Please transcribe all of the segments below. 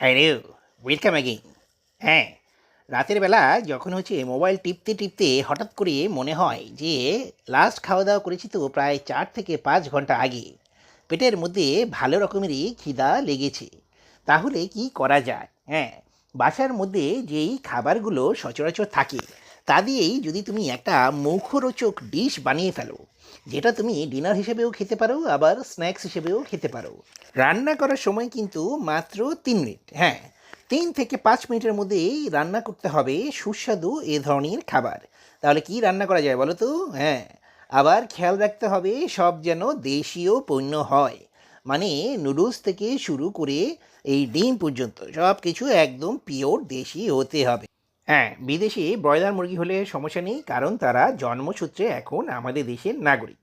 Hello welcome again হ্যাঁ রাতের বেলা যখন হচ্ছে মোবাইল টিপতে টিপতে হঠাৎ করে মনে হয় যে লাস্ট খাওয়া দাওয়া করেছি তো প্রায় চার থেকে পাঁচ ঘণ্টা আগে, পেটের মধ্যে ভালো রকমেরই খিদা লেগেছে। তাহলে কি করা যায়? হ্যাঁ বাসার মধ্যে যেই খাবারগুলো সচরাচর থাকে তা দিয়েই যদি তুমি একটা মুখরোচক ডিশ বানিয়ে ফেলো, যেটা তুমি ডিনার হিসেবেও খেতে পারো, আবার স্ন্যাক্স হিসেবেও খেতে পারো। রান্না করার সময় কিন্তু মাত্র তিন মিনিট। হ্যাঁ তিন থেকে পাঁচ মিনিটের মধ্যেই রান্না করতে হবে সুস্বাদু এ ধরনের খাবার। তাহলে কি রান্না করা যায় বলো তো? হ্যাঁ আবার খেয়াল রাখতে হবে সব যেন দেশীয় পণ্য হয়। মানে নুডলস থেকে শুরু করে এই ডিম পর্যন্ত সব কিছু একদম পিওর দেশি হতে হবে। হ্যাঁ বিদেশি ব্রয়লার মুরগি হলে সমস্যা নেই, কারণ তারা জন্মসূত্রে এখন আমাদের দেশের নাগরিক।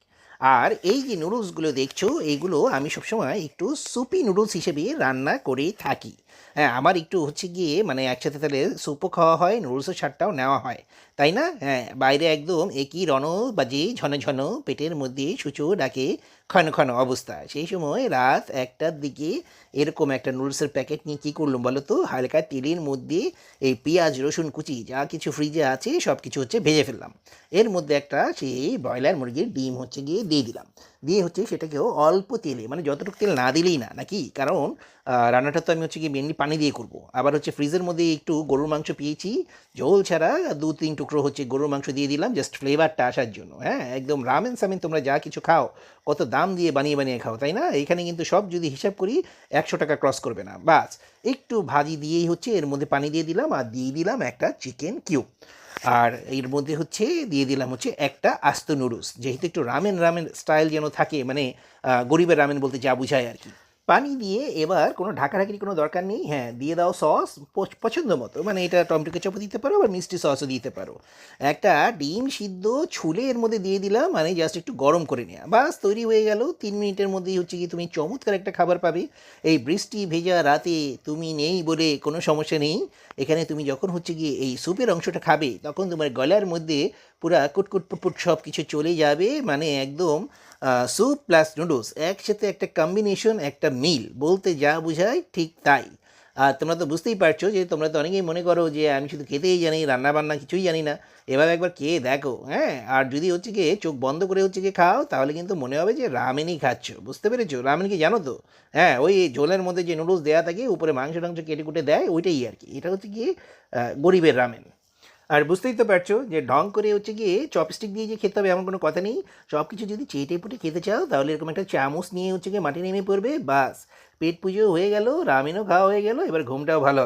আর এই যে নুডলসগুলো দেখছ এইগুলো আমি সবসময় একটু সুপি নুডলস হিসেবে রান্না করে থাকি। হ্যাঁ আমার একটু হচ্ছে গিয়ে মানে একসাথে তাহলে স্যুপও খাওয়া হয় নুডলসের ছাড়টাও নেওয়া হয়। তাই না? হ্যাঁ বাইরে একদম একই রণ বাজে, ঝন ঝন, পেটের মধ্যে সূচো ডাকে, ক্ষণ ক্ষণ অবস্থা। সেই সময় রাত একটার দিকে এরকম একটা নুডলসের প্যাকেট নিয়ে কী করলাম বলো তো? হালকা তেলের মধ্যে এই পেঁয়াজ, রসুন কুচি, যা কিছু ফ্রিজে আছে সব কিছু হচ্ছে ভেজে ফেললাম। এর মধ্যে একটা সেই ব্রয়লার মুরগির ডিম হচ্ছে গিয়ে দিয়ে দিলাম। দিয়ে হচ্ছে সেটাকেও অল্প তেলে মানে যতটুকু তেল না দিলেই না, নাকি? কারণ রান্নাটা তো আমি হচ্ছে কি মেনলি পানি দিয়ে করব। আবার হচ্ছে ফ্রিজের মধ্যে একটু গরুর মাংস পেয়েছি জল ছাড়া দু তিন টুকরো হচ্ছে গরুর মাংস দিয়ে দিলাম জাস্ট ফ্লেভারটা আসার জন্য হ্যাঁ? একদম রামেন সামেন তোমরা যা কিছু খাও, কত দাম দিয়ে বানিয়ে বানিয়ে খাও, তাই না? এখানে কিন্তু সব যদি হিসাব করি, একশো টাকা ক্রস করবে না, বাস। একটু ভাজি দিয়েই হচ্ছে এর মধ্যে পানি দিয়ে দিলাম, আর দিয়ে দিলাম একটা চিকেন কিউব আর এর মধ্যে হচ্ছে দিয়ে দিলাম হচ্ছে একটা আস্ত নুডলস যেহেতু একটু রামেন রামেন স্টাইল যেন থাকে মানে গরিবের রামেন বলতে যা বুঝায় আর কি। পানি দিয়ে এবার কোনো ঢাকাঢাকির কোনো দরকার নেই। হ্যাঁ দিয়ে দাও সস পছ- পছন্দ মতো। মানে এটা টমেটো কেচাপও দিতে পারো আবার মিষ্টি সসও দিতে পারো। একটা ডিম সিদ্ধ ছুলে এর মধ্যে দিয়ে দিলাম মানে জাস্ট একটু গরম করে নেওয়া বাস, তৈরি হয়ে গেল। তিন মিনিটের মধ্যেই হচ্ছে কি তুমি চমৎকার একটা খাবার পাবে। এই বৃষ্টি ভেজা রাতে তুমি নেই বলে কোনো সমস্যা নেই। এখানে তুমি যখন হচ্ছে গিয়ে এই স্যুপের অংশটা খাবে, তখন তোমার গলার মধ্যে পুরা কুটকুট পুটপুট সব কিছু চলে যাবে। মানে একদম স্যুপ প্লাস নুডলস একসাথে একটা কম্বিনেশন একটা মিল বলতে যা বোঝায় ঠিক তাই। আর তোমরা তো বুঝতেই পারছ যে তোমরা তো অনেকেই মনে করো যে আমি শুধু খেতেই জানি রান্না বান্না কিছুই জানি না। এভাবে একবার খেয়ে দেখো হ্যাঁ? আর যদি হচ্ছে গিয়ে চোখ বন্ধ করে হচ্ছে গিয়ে খাও তাহলে কিন্তু মনে হবে যে রামেনই খাচ্ছ। বুঝতে পেরেছ? রামেন কি জানো তো? হ্যাঁ ওই ঝোলের মধ্যে যে নুডলস দেওয়া থাকে উপরে মাংস টাংস কেটে কুটে দেয় ওইটাই আর কি। এটা হচ্ছে আহ, গরিবের রামেন। আর বুঝতেই তো পারছ যে ঢং করে হচ্ছে গিয়ে চপস্টিক দিয়ে যে খেতে হবে এমন কোনো কথা নেই সব কিছু যদি চেটে পুটে খেতে চাও, তাহলে এরকম একটা চামচ নিয়ে হচ্ছে গিয়ে মাটি নেমে পড়বে, বাস পেট পুজো হয়ে গেল, রামেনও খাওয়া হয়ে গেল, এবার ঘুমটাও ভালো।